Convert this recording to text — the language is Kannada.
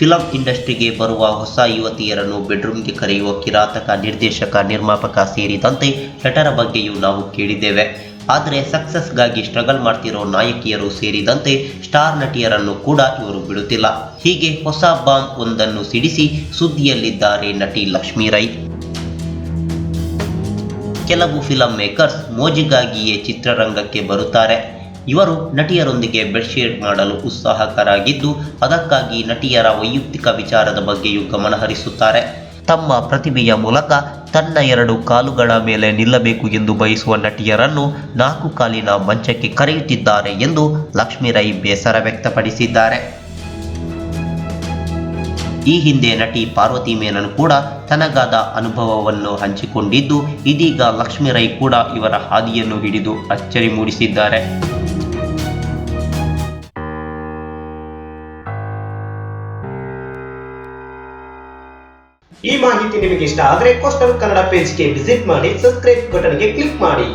ಫಿಲಂ ಇಂಡಸ್ಟ್ರಿಗೆ ಬರುವ ಹೊಸ ಯುವತಿಯರನ್ನು ಬೆಡ್ರೂಮ್ಗೆ ಕರೆಯುವ ಕಿರಾತಕ ನಿರ್ದೇಶಕ, ನಿರ್ಮಾಪಕ ಸೇರಿದಂತೆ ನಟರ ಬಗ್ಗೆಯೂ ನಾವು ಕೇಳಿದ್ದೇವೆ. ಆದರೆ ಸಕ್ಸಸ್ಗಾಗಿ ಸ್ಟ್ರಗಲ್ ಮಾಡ್ತಿರೋ ನಾಯಕಿಯರು ಸೇರಿದಂತೆ ಸ್ಟಾರ್ ನಟಿಯರನ್ನು ಕೂಡ ಇವರು ಬಿಡುತ್ತಿಲ್ಲ. ಹೀಗೆ ಹೊಸ ಬಾಂಬ್ ಒಂದನ್ನು ಸಿಡಿಸಿ ಸುದ್ದಿಯಲ್ಲಿದ್ದಾರೆ ನಟಿ ಲಕ್ಷ್ಮೀ ರೈ. ಕೆಲವು ಫಿಲಂ ಮೇಕರ್ಸ್ ಮೋಜಿಗಾಗಿಯೇ ಚಿತ್ರರಂಗಕ್ಕೆ ಬರುತ್ತಾರೆ. ಇವರು ನಟಿಯರೊಂದಿಗೆ ಬೆಡ್ಶೀಟ್ ಮಾಡಲು ಉತ್ಸಾಹಕರಾಗಿದ್ದು, ಅದಕ್ಕಾಗಿ ನಟಿಯರ ವೈಯಕ್ತಿಕ ವಿಚಾರದ ಬಗ್ಗೆಯೂ ಗಮನಹರಿಸುತ್ತಾರೆ ತಮ್ಮ ಪ್ರತಿಭೆಯ ಮೂಲಕ ತನ್ನ ಎರಡು ಕಾಲುಗಳ ಮೇಲೆ ನಿಲ್ಲಬೇಕು ಎಂದು ಬಯಸುವ ನಟಿಯರನ್ನು ನಾಲ್ಕು ಕಾಲಿನ ಮಂಚಕ್ಕೆ ಕರೆಯುತ್ತಿದ್ದಾರೆ ಎಂದು ಲಕ್ಷ್ಮೀರೈ ಬೇಸರ ವ್ಯಕ್ತಪಡಿಸಿದ್ದಾರೆ. ಈ ಹಿಂದೆ ನಟಿ ಪಾರ್ವತಿ ಮೇನನ್ ಕೂಡ ತನಗಾದ ಅನುಭವವನ್ನು ಹಂಚಿಕೊಂಡಿದ್ದು, ಇದೀಗ ಲಕ್ಷ್ಮೀರೈ ಕೂಡ ಇವರ ಹಾದಿಯನ್ನು ಹಿಡಿದು ಅಚ್ಚರಿ ಮೂಡಿಸಿದ್ದಾರೆ. ಈ ಮಾಹಿತಿ ನಿಮಗೆ ಇಷ್ಟ ಆದರೆ ಕೋಸ್ಟಲ್ ಕನ್ನಡ ಪೇಜ್ಗೆ ವಿಸಿಟ್ ಮಾಡಿ ಸಬ್ಸ್ಕ್ರೈಬ್ ಬಟನ್ಗೆ ಕ್ಲಿಕ್ ಮಾಡಿ.